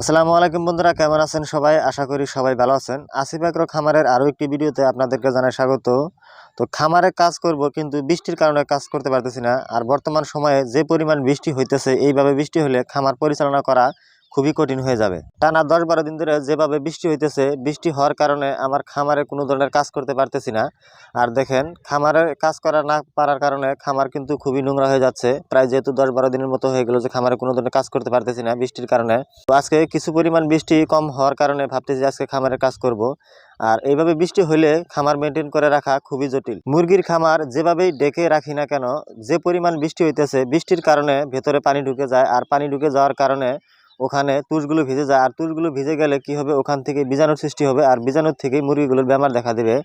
আসসালামু আলাইকুম বন্ধুরা, কেমন আছেন সবাই? আশা করি সবাই ভালো আছেন। আসিফ আগ্রো খামারের আরও একটি ভিডিওতে আপনাদেরকে জানাই স্বাগত। তো খামারে কাজ করব, কিন্তু বৃষ্টির কারণে কাজ করতে পারতেছি না। আর বর্তমান সময়ে যে পরিমাণ বৃষ্টি হইতেছে, এইভাবে বৃষ্টি হলে খামার পরিচালনা করা খুবই কঠিন হয়ে যাবে। টানা দশ বারো দিন ধরে যেভাবে বৃষ্টি হইতেছে, বৃষ্টি হওয়ার কারণে আমার খামারে কোনো ধরনের কাজ করতে পারতেছি না। আর দেখেন, খামারে কাজ করা না পারার কারণে খামার কিন্তু খুবই নোংরা হয়ে যাচ্ছে। প্রায় যেহেতু দশ বারো দিনের মতো হয়ে গেল যে খামারে কোনো ধরনের কাজ করতে পারতেছি না বৃষ্টির কারণে। তো আজকে কিছু পরিমাণ বৃষ্টি কম হওয়ার কারণে ভাবতেছি আজকে খামারে কাজ করব। আর এইভাবে বৃষ্টি হলে খামার মেনটেন করে রাখা খুবই জটিল। মুরগির খামার যেভাবেই ডেকে রাখি না কেন, যে পরিমাণ বৃষ্টি হইতেছে, বৃষ্টির কারণে ভেতরে পানি ঢুকে যায়। আর পানি ঢুকে যাওয়ার কারণে ওখানে তুষগুলো ভিজে যায়। আর তুষগুলো ভিজে গেলে কি হবে? ওখান থেকে বীজাণুর সৃষ্টি হবে আর বীজাণুর থেকেই মুরগিগুলোর বেমার দেখা দেবে।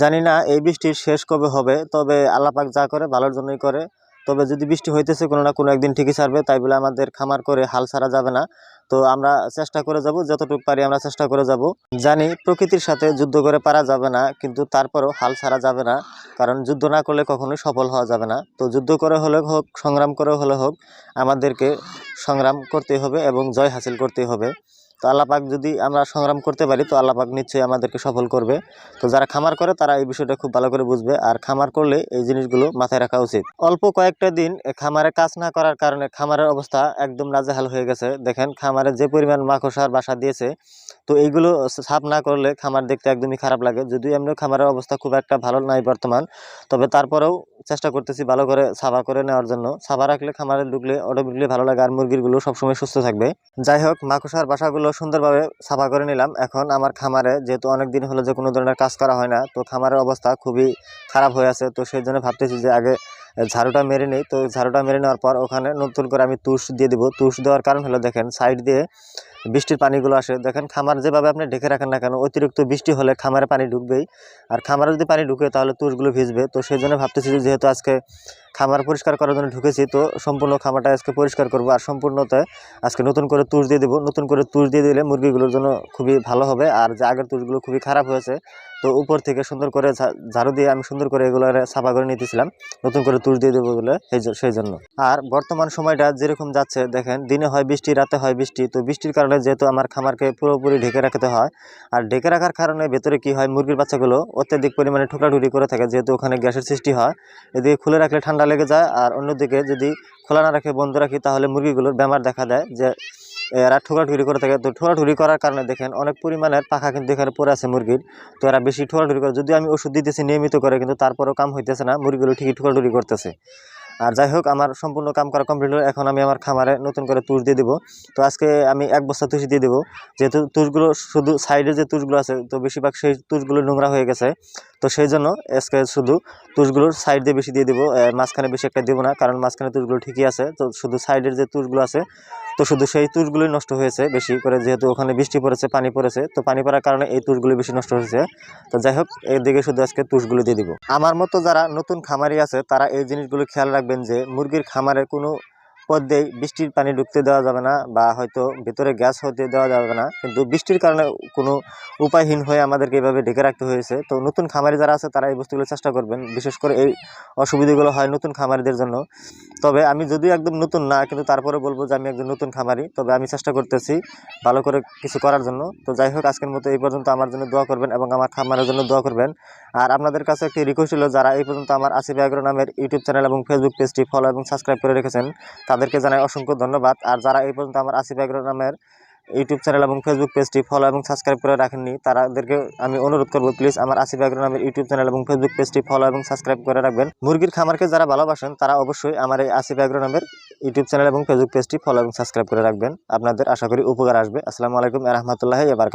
জানি না এই বৃষ্টির শেষ কবে হবে, তবে আল্লাপাক যা করে ভালোর জন্যই করে। তবে যদি বৃষ্টি হইতেছে, কোনো না কোনো একদিন ঠিকই ছাড়বে। তাই বলে আমাদের খামার করে হাল ছাড়া যাবে না। তো আমরা চেষ্টা করে যাব, যতটুকু পারি আমরা চেষ্টা করে যাব। জানি প্রকৃতির সাথে যুদ্ধ করে পারা যাবে না, কিন্তু তারপরেও হাল ছাড়া যাবে না। কারণ যুদ্ধ না করলে কখনোই সফল হওয়া যাবে না। তো যুদ্ধ করে হলে হোক, সংগ্রাম করে হলে হোক, আমাদেরকে সংগ্রাম করতে হবে এবং জয় হাসিল করতে হবে। তো আল্লাপাক যদি আমরা সংগ্রাম করতে পারি, তো আল্লাপাক নিশ্চয়ই আমাদেরকে সফল করবে। তো যারা খামার করে, তারা এই বিষয়টা খুব ভালো করে বুঝবে। আর খামার করলে এই জিনিসগুলো মাথায় রাখা উচিত। অল্প কয়েকটা দিন খামারে কাজ না করার কারণে খামারের অবস্থা একদম নাজেহাল হয়ে গেছে। দেখেন, খামারে যে পরিমাণ মাকড়সার বাসা দিয়েছে, তো এইগুলো সাফ না করলে খামার দেখতে একদমই খারাপ লাগে। যদিও এমনি খামারের অবস্থা খুব একটা ভালো নাই বর্তমান, তবে তারপরেও চেষ্টা করতেছি ভালো করে সাফা করে নেওয়ার জন্য। সাফা রাখলে খামারে ঢুকলে অটোমেটিকলি ভালো লাগে আর মুরগিরগুলো সবসময় সুস্থ থাকবে। যাই হোক মাকুসার বাসাগুলো সুন্দরভাবে সাফা করে নিলাম। এখন আমার খামারে যেহেতু অনেক দিন হলো যে কোনো ধরনের কাজ করা হয় না, তো খামারের অবস্থা খুবই খারাপ হয়ে আছে, তো সেই জন্য ভাবতেছি যে আগে ঝাড়ুটা মেরে নেই। তো ঝাড়ুটা মেরে নেওয়ার পর ওখানে নতুন করে আমি তুষ দিয়ে দিব। তুষ দেওয়ার কারণ হলো দেখেন সাইড দিয়ে বৃষ্টির পানিগুলো আসে। দেখেন, খামার যেভাবে আপনি ঢেকে রাখেন না কেন, অতিরিক্ত বৃষ্টি হলে খামারে পানি ঢুকবেই। আর খামারে যদি পানি ঢুকে তাহলে তুষগুলো ভিজবে। তো সেই জন্য ভাবতেছি যেহেতু আজকে খামার পরিষ্কার করার জন্য ঢুকেছি, তো সম্পূর্ণ খামারটা আজকে পরিষ্কার করব আর সম্পূর্ণতে আজকে নতুন করে তুষ দিয়ে দেবো। নতুন করে তুষ দিয়ে দিলে মুরগিগুলোর জন্য খুবই ভালো হবে আর যে আগের তুষগুলো খুবই খারাপ হয়েছে, তো উপর থেকে সুন্দর করে ঝাড়ু দিয়ে আমি সুন্দর করে এগুলো সাফা করে নিতেছিলাম। নতুন করে তুষ দিয়ে দেবো বলে সেই জন্য। আর বর্তমান সময়টা যেরকম যাচ্ছে, দেখেন দিনে হয় বৃষ্টি, রাতে হয় বৃষ্টি, তো বৃষ্টির কারণে যেহেতু আমার খামারকে পুরোপুরি ঢেকে রাখতে হয়, আর ঢেকে রাখার কারণে ভেতরে কি হয়, মুরগির বাচ্চাগুলো অত্যাধিক পরিমাণে ঠুকরাঠুরি করে থাকে, যেহেতু ওখানে গ্যাসের সৃষ্টি হয়। এদিকে খুলে রাখলে ঠান্ডা লেগে যায়। আর অন্যদিকে যদি খোলা না রাখে, বন্ধ রাখি, তাহলে মুরগিগুলোর বেমার দেখা দেয়। যে এরা ঠোকাঠুরি করে থাকে। তো ঠোকাঠুরি করার কারণে দেখেন, অনেক পরিমাণের পাখা কিন্তু এখানে পরে আছে মুরগির। তো এরা বেশি ঠোকাঠুরি করে। যদি আমি ওষুধ দিতেছি নিয়মিত করে, কিন্তু তারপরেও কাম হইতেছে না। মুরগিগুলো ঠিকই ঠোকাঠুরি করতেছে। আর যাই হোক আমার সম্পূর্ণ কাম করা কমপ্লিট হলো। এখন আমি আমার খামারে নতুন করে তুষ দিয়ে দেবো। তো আজকে আমি এক বস্তা তুষ দিয়ে দেবো। যেহেতু তুষগুলো শুধু সাইডে যে তুষগুলো আছে, তো বেশিরভাগ সেই তুষগুলো নোংরা হয়ে গেছে। তো সেই জন্য আজকে শুধু তুষগুলোর সাইড দিয়ে বেশি দিয়ে দেবো। মাঝখানে বেশি একটা দেবো না, কারণ মাঝখানে তুষগুলো ঠিকই আছে। তো শুধু সাইডের যে তুষগুলো আছে তো শুধু সেই তুষগুলোই নষ্ট হয়েছে বেশি করে, যেহেতু ওখানে বৃষ্টি পড়েছে, পানি পড়েছে, তো পানি পড়ার কারণে এই তুষগুলো বেশি নষ্ট হয়েছে। তো যাই হোক এর দিকে শুধু আজকে তুষগুলো দিয়ে দিব। আমার মতো যারা নতুন খামারি আছে, তারা এই জিনিসগুলো খেয়াল রাখবেন যে, মুরগির খামারে কোনো পদ্মেই বৃষ্টির পানি ঢুকতে দেওয়া যাবে না বা হয়তো ভিতরে গ্যাস হতে দেওয়া যাবে না। কিন্তু বৃষ্টির কারণে কোনো উপায়হীন হয়ে আমাদেরকে এভাবে ঢেকে রাখতে হয়েছে। তো নতুন খামারি যারা আছে, তারা এই বস্তুগুলো চেষ্টা করবেন। বিশেষ করে এই অসুবিধাগুলো হয় নতুন খামারিদের জন্য। তবে আমি যদিও একদম নতুন না, কিন্তু তারপরে বলব যে আমি একজন নতুন খামারি। তবে আমি চেষ্টা করতেছি ভালো করে কিছু করার জন্য। তো যাই হোক, আজকের মতো এই পর্যন্ত আমার জন্য দোয়া করবেন এবং আমার খামারের জন্য দোয়া করবেন। আর আপনাদের কাছে একটি রিকোয়েস্ট ছিল, যারা এই পর্যন্ত আমার আসিফ আগ্রো নামের ইউটিউব চ্যানেল এবং ফেসবুক পেজটি ফলো এবং সাবস্ক্রাইব করে রেখেছেন তাদেরকে জানাই অসংখ্য ধন্যবাদ। আর যারা এই পর্যন্ত আমার আসিফ আগ্রো নামের ইউটিউব চ্যানেল এবং ফেসবুক পেজটি ফলো এবং সাবস্ক্রাইব করে রাখেননি তাদেরকে আমি অনুরোধ করব প্লিজ আমার আসিফ আগ্রো নামের ইউটিউব চ্যানেল এবং ফেসবুক পেজটি ফলো এবং সাবস্ক্রাইব করে রাখবেন। মুরগির খামারকে যারা ভালোবাসেন, তারা অবশ্যই আমার এই আসিফ আগ্রো নামের ইউটিউব চ্যানেল এবং ফেসবুক পেজটি ফলো এবং সাবস্ক্রাইব করে রাখবেন। আপনাদের আশা করি উপকার আসবে। আসসালামু আলাইকুম রহমতুল্লাহ এবার